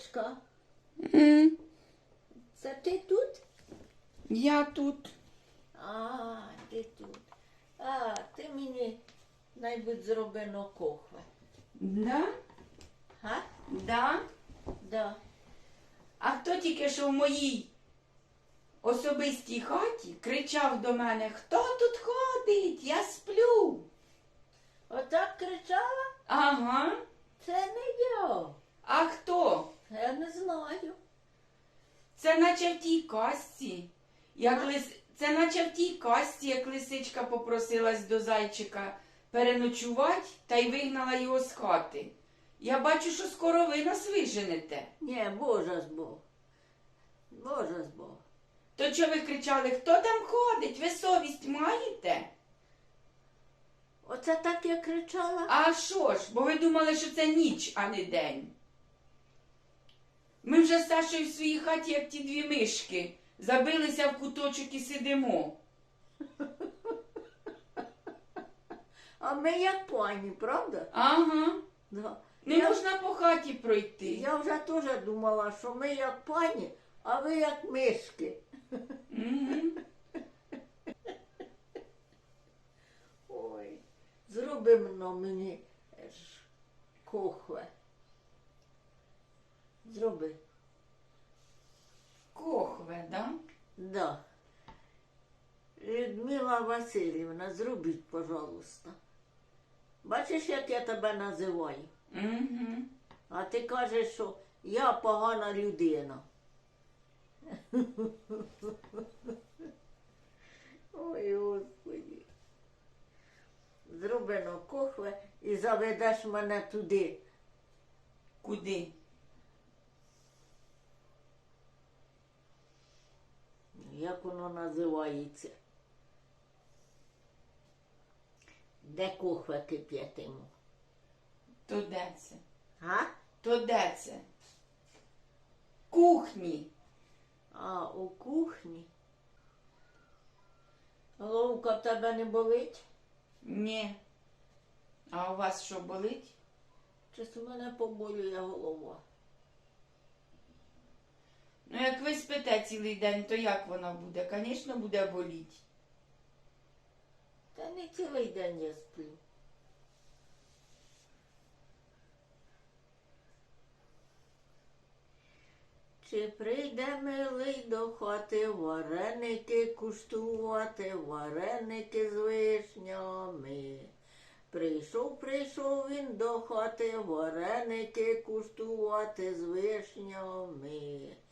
Галочка, М, це ти тут? Я тут. А, ти тут. А, ти мені найбудь зроблено кохве. Да? Га? Да? Да. А хто тільки що в моїй особистій хаті кричав до мене, хто тут ходить? Я сплю. Отак кричала? Ага. Це не я. А хто? Я не знаю. Це наче в тій касті. Як лис... Це наче в тій касті, як лисичка попросилась до зайчика переночувати та й вигнала його з хати. Я бачу, що скоро ви нас виженете. Ні, Боже з Бог. Боже з Бог. То чого ви кричали, хто там ходить? Ви совість маєте? Оце так я кричала? А що ж, бо ви думали, що це ніч, а не день. Ми вже з Сашою в своїй хаті, як ті дві мишки, забилися в куточок і сидимо. А ми як пані, правда? Ага. Да. Не я, можна по хаті пройти. я вже теж думала, що ми як пані, а ви як мишки. Мгм. Ой, зробимо мені ж кохве. Зроби. Кохве, да? Да. Людмила Васильівна, зробіть, пожалуйста. Бачиш, як я тебе називаю? Угу. А ти кажеш, що я погана людина. Ой, Господи. Зроблено кохве і заведеш мене туди. Куди? Як воно називається? Де кохве кип'ятимо? То де це? А? То де це? Кухні. А у кухні. Головка в тебе не болить? Ні. А у вас що болить? Щось у мене поболює голова. Ну, як ви спите цілий день, то як вона буде? Звісно, буде боліти. Та не цілий день я сплю. Чи прийде милий до хати вареники куштувати, вареники з вишнями? Прийшов, прийшов він до хати вареники куштувати з вишнями.